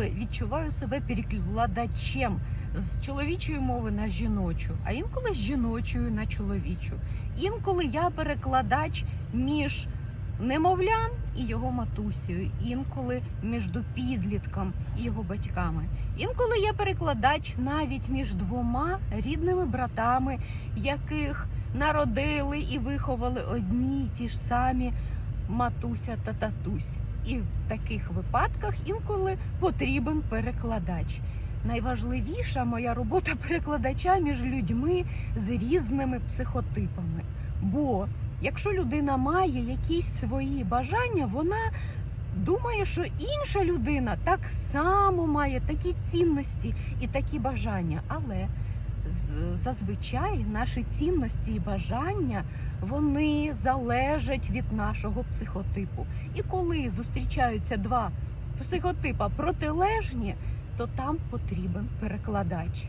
інколи відчуваю себе перекладачем з чоловічої мови на жіночу, а інколи з жіночої на чоловічу. Інколи я перекладач між немовлям і його матусею, інколи між підлітком і його батьками. Інколи я перекладач навіть між двома рідними братами, яких народили і виховали одні й ті ж самі матуся та татусь. І в таких випадках інколи потрібен перекладач. Найважливіша моя робота перекладача між людьми з різними психотипами. Бо якщо людина має якісь свої бажання, вона думає, що інша людина так само має такі цінності і такі бажання. Але зазвичай наші цінності і бажання вони залежать від нашого психотипу. І коли зустрічаються два психотипа протилежні, то там потрібен перекладач.